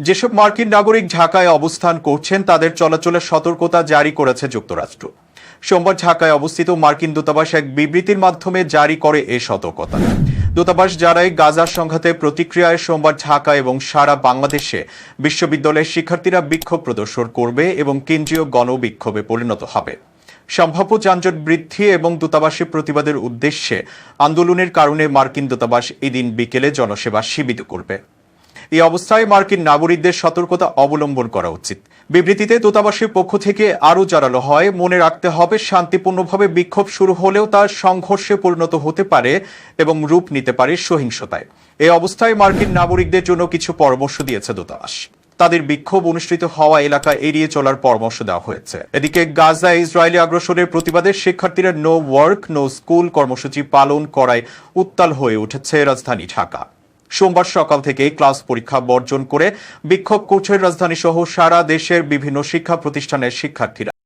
যেসব মার্কিন নাগরিক ঢাকায় অবস্থান করছেন, তাদের চলাচলের সতর্কতা জারি করেছে যুক্তরাষ্ট্র। সোমবার ঢাকায় অবস্থিত মার্কিন দূতাবাস এক বিবৃতির মাধ্যমে জারি করে এই সতর্কতা। দূতাবাস জানায় গাজার সংঘাতে প্রতিক্রিয়ায় সোমবার ঢাকা এবং সারা বাংলাদেশে বিশ্ববিদ্যালয়ের শিক্ষার্থীরা বিক্ষোভ প্রদর্শন করবে এবং কেন্দ্রীয় গণবিক্ষোভে পরিণত হবে। সম্ভাব্য যানজট বৃদ্ধি এবং দূতাবাসে প্রতিবাদের উদ্দেশ্যে আন্দোলনের কারণে মার্কিন দূতাবাস এদিন বিকেলে জনসেবা সীমিত করবে। এই অবস্থায় মার্কিন নাগরিকদের সতর্কতা অবলম্বন করা উচিত। বিবৃতিতে দূতাবাসের পক্ষ থেকে আরও জানানো হয়, মনে রাখতে হবে, শান্তিপূর্ণভাবে বিক্ষোভ শুরু হলেও তা সংঘর্ষে পরিণত হতে পারে এবং রূপ নিতে পারে সহিংসতায়। এই অবস্থায় মার্কিন নাগরিকদের জন্য কিছু পরামর্শ দিয়েছে দূতাবাস। তাদের বিক্ষোভ অনুষ্ঠিত হওয়া এলাকা এড়িয়ে চলার পরামর্শ দেওয়া হয়েছে। এদিকে গাজা ইসরায়েলি আগ্রাসনের প্রতিবাদে শিক্ষার্থীরা নো ওয়ার্ক, নো স্কুল কর্মসূচি পালন করায় উত্তাল হয়ে উঠেছে রাজধানী ঢাকা। সোমবার সকাল থেকে ক্লাস পরীক্ষা বর্জন করে বিক্ষোভ করছে রাজধানী সহ সারা দেশের বিভিন্ন শিক্ষা প্রতিষ্ঠানের শিক্ষার্থীরা।